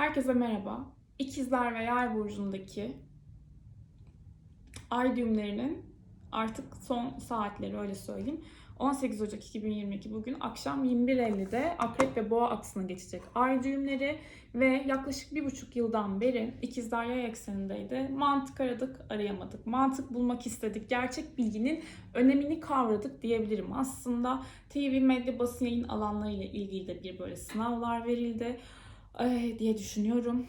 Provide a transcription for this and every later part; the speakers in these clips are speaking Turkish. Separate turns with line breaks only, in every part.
Herkese merhaba. İkizler ve Yay burcundaki ay düğümlerinin artık son saatleri öyle söyleyeyim. 18 Ocak 2022 bugün akşam 21.50'de Akrep ve Boğa aksına geçecek ay düğümleri ve yaklaşık bir buçuk yıldan beri ikizler yay eksenindeydi. Mantık aradık, arayamadık. Mantık bulmak istedik. Gerçek bilginin önemini kavradık diyebilirim. Aslında TV, medya, basın yayın alanlarıyla ilgili de bir böyle sınavlar verildi eh, diye düşünüyorum.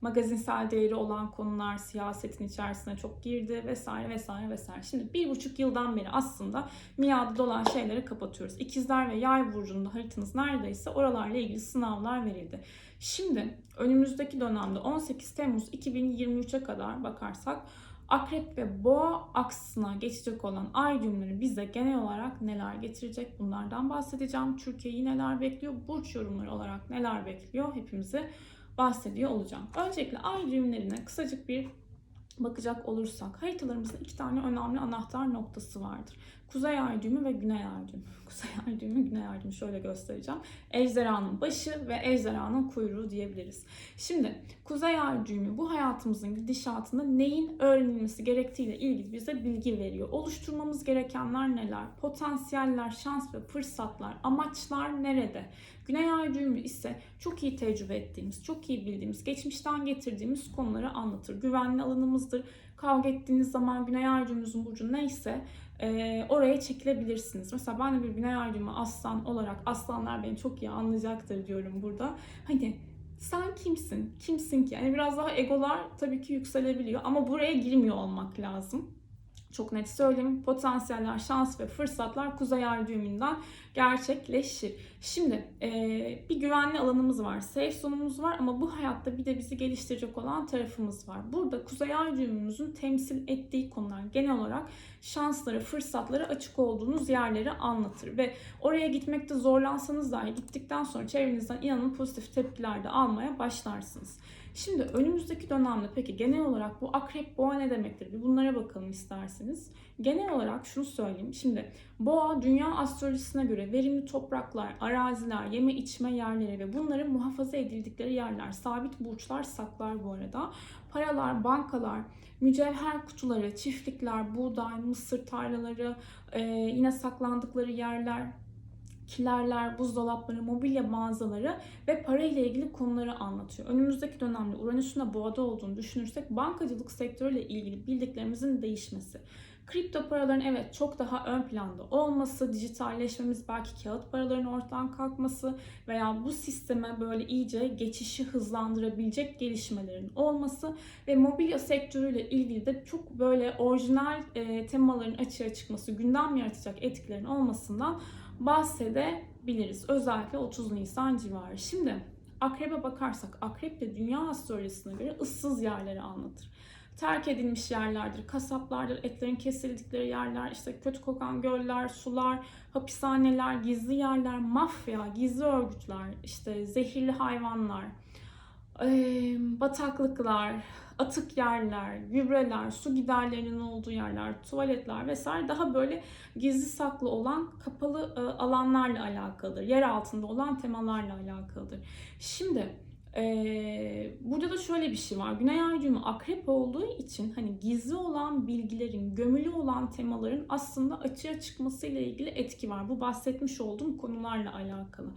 Magazinsel değeri olan konular siyasetin içerisine çok girdi vesaire vesaire vesaire. Şimdi bir buçuk yıldan beri aslında miadı dolan şeyleri kapatıyoruz. İkizler ve yay burcunda haritanız neredeyse oralarla ilgili sınavlar verildi. Şimdi önümüzdeki dönemde 18 Temmuz 2023'e kadar bakarsak Akrep ve Boğa aksına geçecek olan ay düğümleri bize genel olarak neler getirecek bunlardan bahsedeceğim. Türkiye'yi neler bekliyor, burç yorumları olarak neler bekliyor hepimizi bahsediyor olacağım. Öncelikle ay düğümlerine kısacık bir bakacak olursak haritalarımızda iki tane önemli anahtar noktası vardır. Kuzey ay düğümü ve güney ay düğümü. Kuzey ay düğümü, güney ay düğümü şöyle göstereceğim. Ejderhanın başı ve ejderhanın kuyruğu diyebiliriz. Şimdi kuzey ay düğümü bu hayatımızın gidişatında neyin öğrenilmesi gerektiğiyle ilgili bize bilgi veriyor. Oluşturmamız gerekenler neler? Potansiyeller, şans ve fırsatlar, amaçlar nerede? Güney ay düğümü ise çok iyi tecrübe ettiğimiz, çok iyi bildiğimiz, geçmişten getirdiğimiz konuları anlatır. Güvenli alanımızdır. Kavga ettiğiniz zaman Güney ay düğümünüzün burcu neyse e, oraya çekilebilirsiniz. Mesela ben de bir Güney ay düğümü aslan olarak, aslanlar beni çok iyi anlayacaktır diyorum burada. Hani sen kimsin? Kimsin ki? Yani biraz daha egolar tabii ki yükselebiliyor ama buraya girmiyor olmak lazım. Çok net söyleyeyim. Potansiyeller, şans ve fırsatlar Kuzey Ay düğümünden gerçekleşir. Şimdi e, bir güvenli alanımız var, safe zone'umuz var ama bu hayatta bir de bizi geliştirecek olan tarafımız var. Burada Kuzey Ay düğümümüzün temsil ettiği konular genel olarak şansları, fırsatları açık olduğunuz yerleri anlatır ve oraya gitmekte zorlansanız dahi gittikten sonra çevrenizden inanın pozitif tepkiler de almaya başlarsınız. Şimdi önümüzdeki dönemde peki genel olarak bu akrep boğa ne demektir? Bir bunlara bakalım isterseniz. Genel olarak şunu söyleyeyim. Şimdi boğa dünya astrolojisine göre verimli topraklar, araziler, yeme içme yerleri ve bunların muhafaza edildikleri yerler, sabit burçlar saklar bu arada. Paralar, bankalar, mücevher kutuları, çiftlikler, buğday, mısır tarlaları, yine saklandıkları yerler, kilerler, buzdolapları, mobilya mağazaları ve para ile ilgili konuları anlatıyor. Önümüzdeki dönemde Uranüs'ün de boğada olduğunu düşünürsek bankacılık sektörüyle ilgili bildiklerimizin değişmesi. Kripto paraların evet çok daha ön planda olması, dijitalleşmemiz, belki kağıt paraların ortadan kalkması veya bu sisteme böyle iyice geçişi hızlandırabilecek gelişmelerin olması ve mobilya sektörüyle ilgili de çok böyle orijinal e, temaların açığa çıkması, gündem yaratacak etkilerin olmasından bahsedebiliriz. Özellikle 30 Nisan civarı. Şimdi akrebe bakarsak akrep de dünya astrolojisine göre ıssız yerleri anlatır. Terk edilmiş yerlerdir, kasaplardır, etlerin kesildikleri yerler, işte kötü kokan göller, sular, hapishaneler, gizli yerler, mafya, gizli örgütler, işte zehirli hayvanlar, bataklıklar, atık yerler, gübreler, su giderlerinin olduğu yerler, tuvaletler vesaire daha böyle gizli saklı olan kapalı alanlarla alakalıdır. Yer altında olan temalarla alakalıdır. Şimdi ee, burada da şöyle bir şey var. Güney ay düğümü akrep olduğu için hani gizli olan bilgilerin, gömülü olan temaların aslında açığa çıkması ile ilgili etki var. Bu bahsetmiş olduğum konularla alakalı.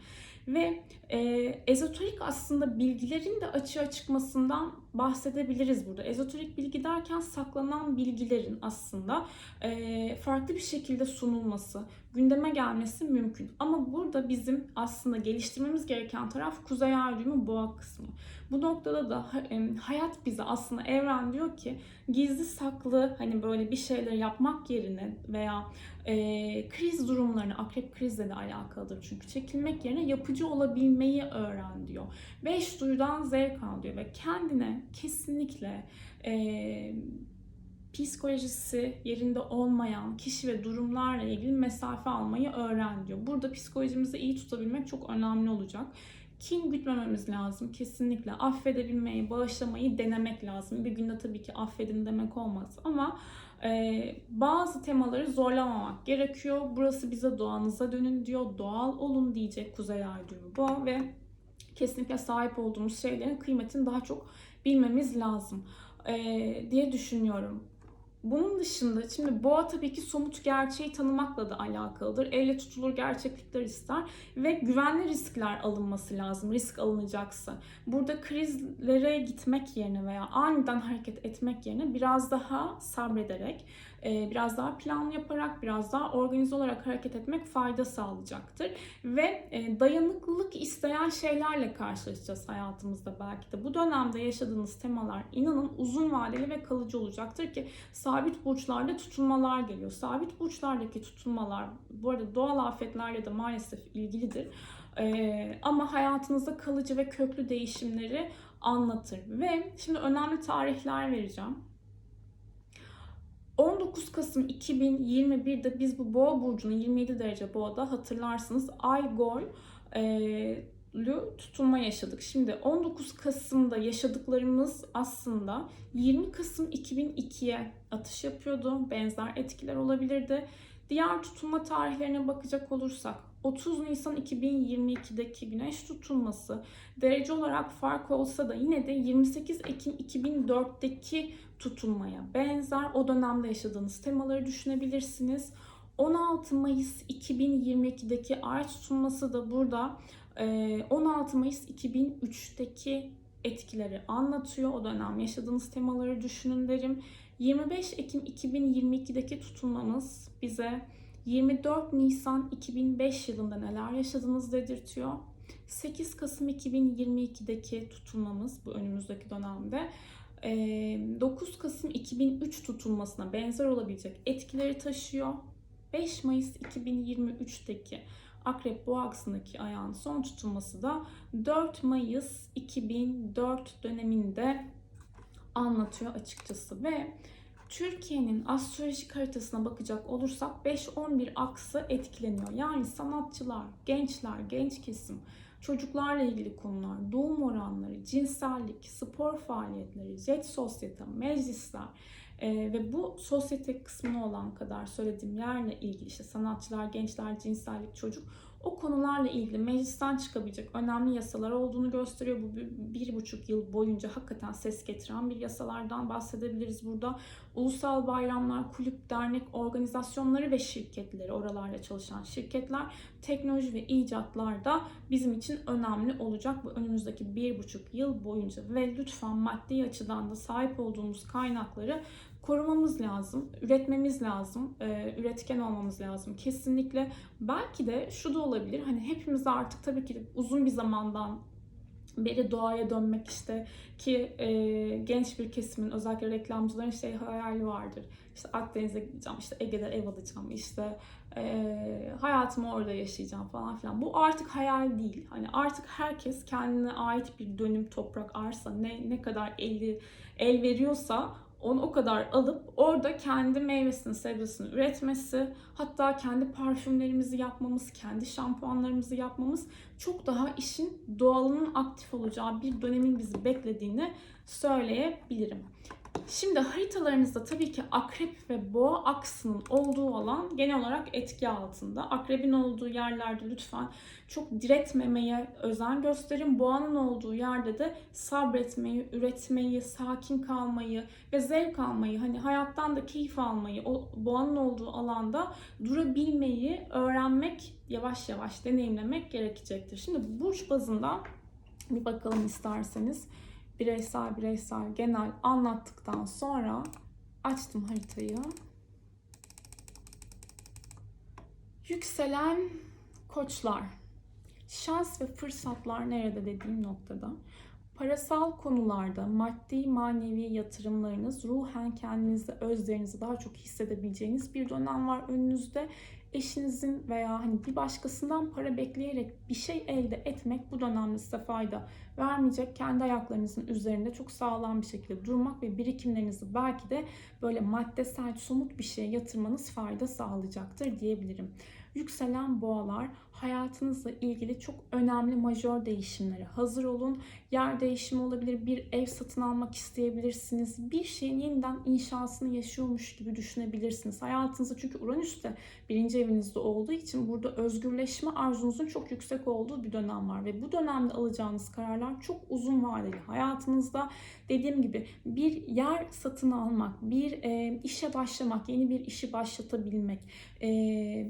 Ve e, ezoterik aslında bilgilerin de açığa çıkmasından bahsedebiliriz burada. Ezoterik bilgi derken saklanan bilgilerin aslında e, farklı bir şekilde sunulması, gündeme gelmesi mümkün. Ama burada bizim aslında geliştirmemiz gereken taraf kuzey ay düğümü boğa kısmı. Bu noktada da hayat bize aslında evren diyor ki gizli saklı hani böyle bir şeyler yapmak yerine veya e, kriz durumlarını akrep krizle de alakalıdır çünkü çekilmek yerine yapıcı olabilmeyi öğren diyor. Beş duyudan zevk al diyor ve kendine kesinlikle e, psikolojisi yerinde olmayan kişi ve durumlarla ilgili mesafe almayı öğren diyor. Burada psikolojimizi iyi tutabilmek çok önemli olacak. Kin gütmememiz lazım kesinlikle. Affedebilmeyi, bağışlamayı denemek lazım. Bir günde tabii ki affedin demek olmaz ama e, bazı temaları zorlamamak gerekiyor. Burası bize doğanıza dönün diyor. Doğal olun diyecek Kuzey Ay düğümü bu ve kesinlikle sahip olduğumuz şeylerin kıymetini daha çok bilmemiz lazım ee, diye düşünüyorum. Bunun dışında şimdi boğa tabii ki somut gerçeği tanımakla da alakalıdır. Elle tutulur gerçeklikler ister ve güvenli riskler alınması lazım. Risk alınacaksa. Burada krizlere gitmek yerine veya aniden hareket etmek yerine biraz daha sabrederek, biraz daha plan yaparak, biraz daha organize olarak hareket etmek fayda sağlayacaktır. Ve e, dayanıklılık isteyen şeylerle karşılaşacağız hayatımızda belki de. Bu dönemde yaşadığınız temalar inanın uzun vadeli ve kalıcı olacaktır ki sabit burçlarda tutulmalar geliyor. Sabit burçlardaki tutulmalar bu arada doğal afetlerle de maalesef ilgilidir. Ee, ama hayatınızda kalıcı ve köklü değişimleri anlatır. Ve şimdi önemli tarihler vereceğim. 19 Kasım 2021'de biz bu boğa burcunun 27 derece boğada hatırlarsınız. Ay Gol e, tutulma yaşadık. Şimdi 19 Kasım'da yaşadıklarımız aslında 20 Kasım 2002'ye atış yapıyordu. Benzer etkiler olabilirdi. Diğer tutulma tarihlerine bakacak olursak 30 Nisan 2022'deki güneş tutulması derece olarak fark olsa da yine de 28 Ekim 2004'teki tutulmaya benzer. O dönemde yaşadığınız temaları düşünebilirsiniz. 16 Mayıs 2022'deki ay tutulması da burada 16 Mayıs 2003'teki etkileri anlatıyor. O dönem yaşadığınız temaları düşünün derim. 25 Ekim 2022'deki tutulmamız bize 24 Nisan 2005 yılında neler yaşadınız dedirtiyor. 8 Kasım 2022'deki tutulmamız bu önümüzdeki dönemde 9 Kasım 2003 tutulmasına benzer olabilecek etkileri taşıyor. 5 Mayıs 2023'teki Akrep Boğa aksındaki ayağın son tutulması da 4 Mayıs 2004 döneminde anlatıyor açıkçası ve Türkiye'nin astrolojik haritasına bakacak olursak 5-11 aksı etkileniyor. Yani sanatçılar, gençler, genç kesim, çocuklarla ilgili konular, doğum oranları, cinsellik, spor faaliyetleri, jet sosyete, meclisler, ee, ve bu sosyete kısmına olan kadar söylediğim yerle ilgili işte sanatçılar, gençler, cinsellik, çocuk o konularla ilgili meclisten çıkabilecek önemli yasalar olduğunu gösteriyor. Bu bir, bir buçuk yıl boyunca hakikaten ses getiren bir yasalardan bahsedebiliriz burada. Ulusal bayramlar, kulüp, dernek, organizasyonları ve şirketleri, oralarla çalışan şirketler, teknoloji ve icatlar da bizim için önemli olacak bu önümüzdeki bir buçuk yıl boyunca. Ve lütfen maddi açıdan da sahip olduğumuz kaynakları korumamız lazım, üretmemiz lazım, e, üretken olmamız lazım. Kesinlikle belki de şu da olabilir. Hani hepimiz artık tabii ki uzun bir zamandan beri doğaya dönmek işte ki e, genç bir kesimin özellikle reklamcıların şey hayali vardır. İşte Akdeniz'e gideceğim, işte Ege'de ev alacağım, işte e, hayatımı orada yaşayacağım falan filan. Bu artık hayal değil. Hani artık herkes kendine ait bir dönüm toprak arsa ne ne kadar eli el veriyorsa onu o kadar alıp orada kendi meyvesini, sebzesini üretmesi, hatta kendi parfümlerimizi yapmamız, kendi şampuanlarımızı yapmamız çok daha işin doğalının aktif olacağı bir dönemin bizi beklediğini söyleyebilirim. Şimdi haritalarınızda tabii ki akrep ve boğa aksının olduğu alan genel olarak etki altında. Akrebin olduğu yerlerde lütfen çok diretmemeye özen gösterin. Boğanın olduğu yerde de sabretmeyi, üretmeyi, sakin kalmayı ve zevk almayı, hani hayattan da keyif almayı, o boğanın olduğu alanda durabilmeyi öğrenmek, yavaş yavaş deneyimlemek gerekecektir. Şimdi burç bazında bir bakalım isterseniz bireysel bireysel genel anlattıktan sonra açtım haritayı. Yükselen koçlar. Şans ve fırsatlar nerede dediğim noktada. Parasal konularda maddi manevi yatırımlarınız ruhen kendinizi özlerinizi daha çok hissedebileceğiniz bir dönem var önünüzde eşinizin veya hani bir başkasından para bekleyerek bir şey elde etmek bu dönemde size fayda vermeyecek. Kendi ayaklarınızın üzerinde çok sağlam bir şekilde durmak ve birikimlerinizi belki de böyle maddesel, somut bir şeye yatırmanız fayda sağlayacaktır diyebilirim. Yükselen boğalar hayatınızla ilgili çok önemli majör değişimlere hazır olun. Yer değişimi olabilir, bir ev satın almak isteyebilirsiniz. Bir şeyin yeniden inşasını yaşıyormuş gibi düşünebilirsiniz. Hayatınızda çünkü Uranüs de birinci evinizde olduğu için burada özgürleşme arzunuzun çok yüksek olduğu bir dönem var. Ve bu dönemde alacağınız kararlar çok uzun vadeli. Hayatınızda dediğim gibi bir yer satın almak, bir e, işe başlamak, yeni bir işi başlatabilmek, e,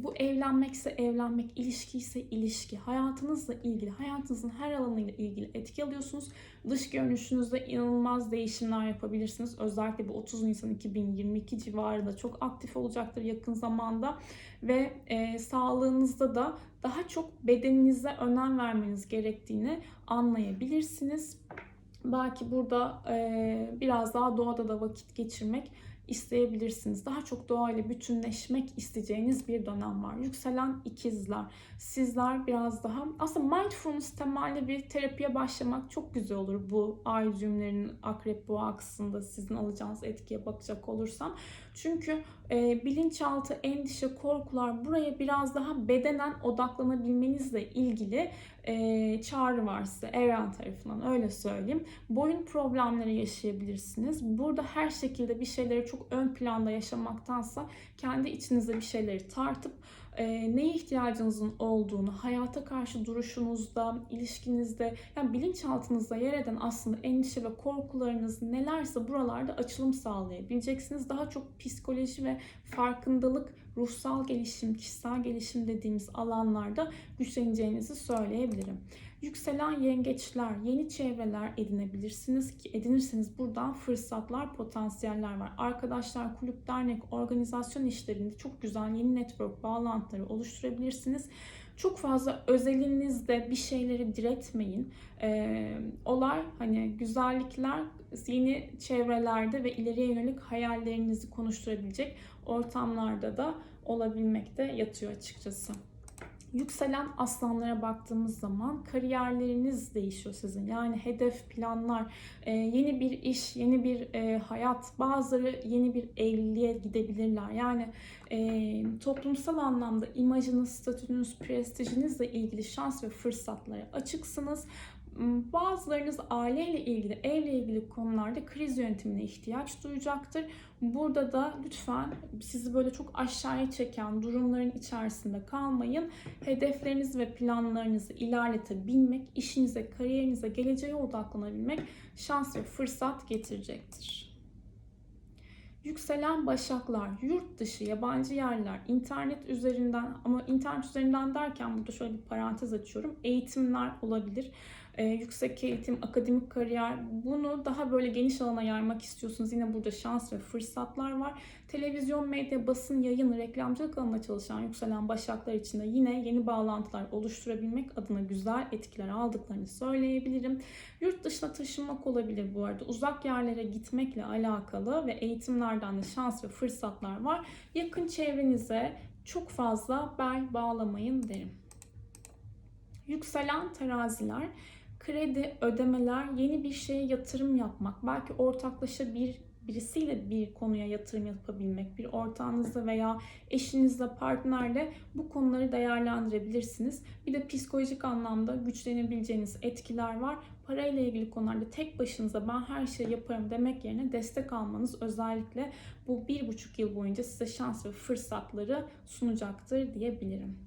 bu evlenmekse evlenmek, ilişki ise ilişki, hayatınızla ilgili, hayatınızın her alanıyla ilgili etki alıyorsunuz. Dış görünüşünüzde inanılmaz değişimler yapabilirsiniz. Özellikle bu 30 Nisan 2022 civarında çok aktif olacaktır yakın zamanda ve e, sağlığınızda da daha çok bedeninize önem vermeniz gerektiğini anlayabilirsiniz. Belki burada e, biraz daha doğada da vakit geçirmek isteyebilirsiniz. Daha çok doğayla bütünleşmek isteyeceğiniz bir dönem var. Yükselen ikizler. Sizler biraz daha aslında mindfulness temelli bir terapiye başlamak çok güzel olur. Bu ay düğümlerinin akrep boğa aksında sizin alacağınız etkiye bakacak olursam. Çünkü e, bilinçaltı, endişe, korkular buraya biraz daha bedenen odaklanabilmenizle ilgili e, çağrı var size evren tarafından öyle söyleyeyim. Boyun problemleri yaşayabilirsiniz. Burada her şekilde bir şeyleri çok ön planda yaşamaktansa kendi içinizde bir şeyleri tartıp e, neye ihtiyacınızın olduğunu, hayata karşı duruşunuzda, ilişkinizde, yani bilinçaltınızda yer eden aslında endişe ve korkularınız nelerse buralarda açılım sağlayabileceksiniz. Daha çok psikoloji ve farkındalık, ruhsal gelişim, kişisel gelişim dediğimiz alanlarda güçleneceğinizi söyleyebilirim. Yükselen yengeçler, yeni çevreler edinebilirsiniz ki edinirseniz buradan fırsatlar, potansiyeller var. Arkadaşlar, kulüp, dernek, organizasyon işlerinde çok güzel yeni network bağlantıları oluşturabilirsiniz. Çok fazla özelinizde bir şeyleri diretmeyin. Ee, olay hani güzellikler yeni çevrelerde ve ileriye yönelik hayallerinizi konuşturabilecek ortamlarda da olabilmekte yatıyor açıkçası. Yükselen aslanlara baktığımız zaman kariyerleriniz değişiyor sizin. Yani hedef, planlar, e, yeni bir iş, yeni bir e, hayat, bazıları yeni bir evliliğe gidebilirler. Yani e, toplumsal anlamda imajınız, statünüz, prestijinizle ilgili şans ve fırsatlara açıksınız. Bazılarınız aileyle ilgili, evle ilgili konularda kriz yönetimine ihtiyaç duyacaktır. Burada da lütfen sizi böyle çok aşağıya çeken durumların içerisinde kalmayın. Hedeflerinizi ve planlarınızı ilerletebilmek, işinize, kariyerinize, geleceğe odaklanabilmek şans ve fırsat getirecektir. Yükselen başaklar, yurt dışı, yabancı yerler, internet üzerinden ama internet üzerinden derken burada şöyle bir parantez açıyorum. Eğitimler olabilir e, yüksek eğitim, akademik kariyer bunu daha böyle geniş alana yaymak istiyorsunuz. Yine burada şans ve fırsatlar var. Televizyon, medya, basın, yayın, reklamcılık alanında çalışan yükselen başaklar için de yine yeni bağlantılar oluşturabilmek adına güzel etkiler aldıklarını söyleyebilirim. Yurt dışına taşınmak olabilir bu arada. Uzak yerlere gitmekle alakalı ve eğitimlerden de şans ve fırsatlar var. Yakın çevrenize çok fazla bel bağlamayın derim. Yükselen teraziler kredi, ödemeler, yeni bir şeye yatırım yapmak, belki ortaklaşa bir birisiyle bir konuya yatırım yapabilmek, bir ortağınızla veya eşinizle, partnerle bu konuları değerlendirebilirsiniz. Bir de psikolojik anlamda güçlenebileceğiniz etkiler var. Parayla ilgili konularda tek başınıza ben her şeyi yaparım demek yerine destek almanız özellikle bu bir buçuk yıl boyunca size şans ve fırsatları sunacaktır diyebilirim.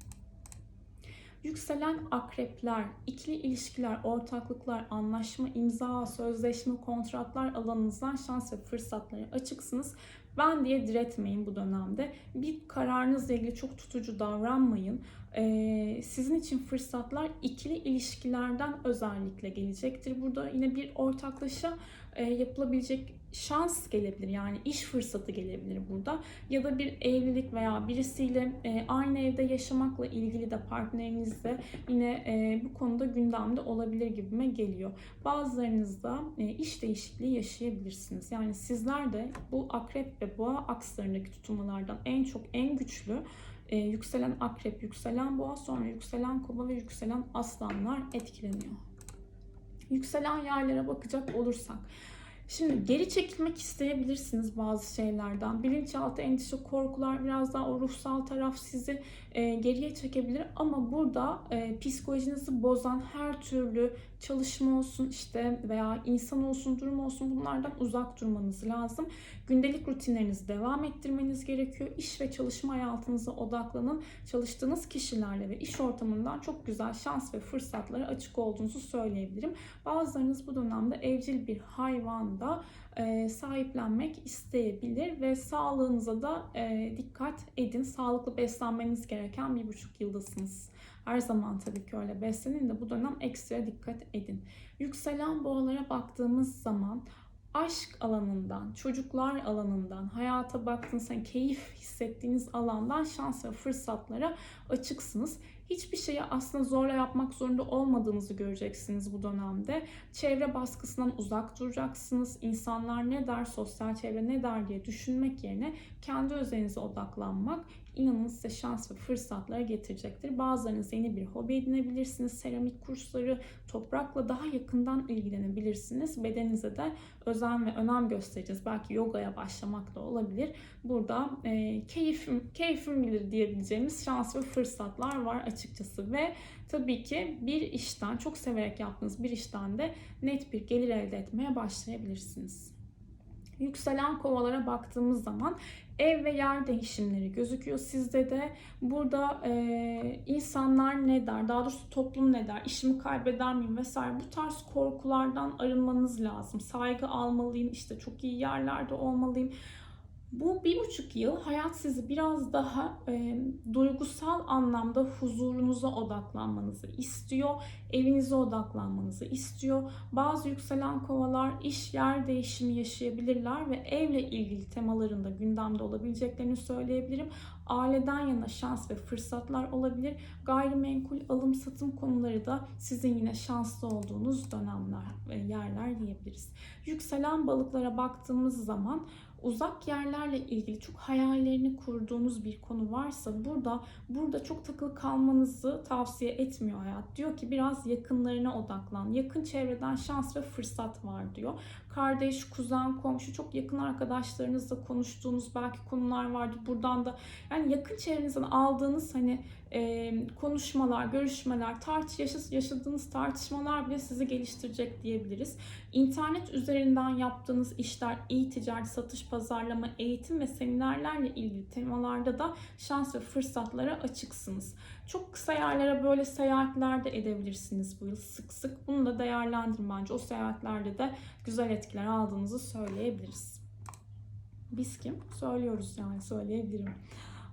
Yükselen akrepler, ikili ilişkiler, ortaklıklar, anlaşma, imza, sözleşme, kontratlar alanınızdan şans ve fırsatlara açıksınız. Ben diye diretmeyin bu dönemde. Bir kararınızla ilgili çok tutucu davranmayın. Ee, sizin için fırsatlar ikili ilişkilerden özellikle gelecektir. Burada yine bir ortaklaşa e, yapılabilecek şans gelebilir. Yani iş fırsatı gelebilir burada. Ya da bir evlilik veya birisiyle e, aynı evde yaşamakla ilgili de partnerinizle yine e, bu konuda gündemde olabilir gibime geliyor. Bazılarınızda e, iş değişikliği yaşayabilirsiniz. Yani sizler de bu akrep ve boğa akslarındaki tutulmalardan en çok en güçlü e, yükselen akrep, yükselen boğa, sonra yükselen kova ve yükselen aslanlar etkileniyor. Yükselen yerlere bakacak olursak Şimdi geri çekilmek isteyebilirsiniz bazı şeylerden. Bilinçaltı, endişe, korkular biraz daha o ruhsal taraf sizi e, geriye çekebilir. Ama burada e, psikolojinizi bozan her türlü çalışma olsun işte veya insan olsun, durum olsun bunlardan uzak durmanız lazım. Gündelik rutinlerinizi devam ettirmeniz gerekiyor. İş ve çalışma hayatınıza odaklanın. Çalıştığınız kişilerle ve iş ortamından çok güzel şans ve fırsatlara açık olduğunuzu söyleyebilirim. Bazılarınız bu dönemde evcil bir hayvanda e, sahiplenmek isteyebilir ve sağlığınıza da e, dikkat edin. Sağlıklı beslenmeniz gereken bir buçuk yıldasınız. Her zaman tabii ki öyle beslenin de bu dönem ekstra dikkat edin. Yükselen boğalara baktığımız zaman aşk alanından, çocuklar alanından, hayata baktığınız, hani keyif hissettiğiniz alandan şans ve fırsatlara açıksınız. Hiçbir şeyi aslında zorla yapmak zorunda olmadığınızı göreceksiniz bu dönemde. Çevre baskısından uzak duracaksınız. İnsanlar ne der, sosyal çevre ne der diye düşünmek yerine kendi özelinize odaklanmak inanın size şans ve fırsatlara getirecektir. Bazılarınız yeni bir hobi edinebilirsiniz. Seramik kursları, toprakla daha yakından ilgilenebilirsiniz. Bedeninize de özen ve önem göstereceğiz. Belki yogaya başlamak da olabilir. Burada e, keyfim, keyfim bilir diyebileceğimiz şans ve fırsatlar var açıkçası. Ve tabii ki bir işten, çok severek yaptığınız bir işten de net bir gelir elde etmeye başlayabilirsiniz. Yükselen kovalara baktığımız zaman ev ve yer değişimleri gözüküyor sizde de. Burada e, insanlar ne der, daha doğrusu toplum ne der, işimi kaybeder miyim vesaire bu tarz korkulardan arınmanız lazım. Saygı almalıyım, işte çok iyi yerlerde olmalıyım. Bu bir buçuk yıl hayat sizi biraz daha e, duygusal anlamda huzurunuza odaklanmanızı istiyor. Evinize odaklanmanızı istiyor. Bazı yükselen kovalar iş yer değişimi yaşayabilirler ve evle ilgili temalarında gündemde olabileceklerini söyleyebilirim. Aileden yana şans ve fırsatlar olabilir. Gayrimenkul alım satım konuları da sizin yine şanslı olduğunuz dönemler ve yerler diyebiliriz. Yükselen balıklara baktığımız zaman uzak yerlerle ilgili çok hayallerini kurduğunuz bir konu varsa burada burada çok takılı kalmanızı tavsiye etmiyor hayat. Diyor ki biraz yakınlarına odaklan. Yakın çevreden şans ve fırsat var diyor. Kardeş, kuzen, komşu çok yakın arkadaşlarınızla konuştuğunuz belki konular vardı. Buradan da yani yakın çevrenizden aldığınız hani konuşmalar, görüşmeler, tartış yaşadığınız tartışmalar bile sizi geliştirecek diyebiliriz. İnternet üzerinden yaptığınız işler, e-ticaret, satış, pazarlama, eğitim ve seminerlerle ilgili temalarda da şans ve fırsatlara açıksınız. Çok kısa yerlere böyle seyahatler de edebilirsiniz bu yıl sık sık. Bunu da değerlendirin bence. O seyahatlerde de güzel etkiler aldığınızı söyleyebiliriz. Biz kim? Söylüyoruz yani söyleyebilirim.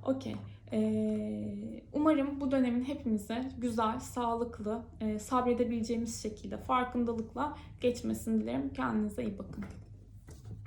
Okey. Ee, umarım bu dönemin hepimize güzel, sağlıklı, e, sabredebileceğimiz şekilde farkındalıkla geçmesini dilerim. Kendinize iyi bakın.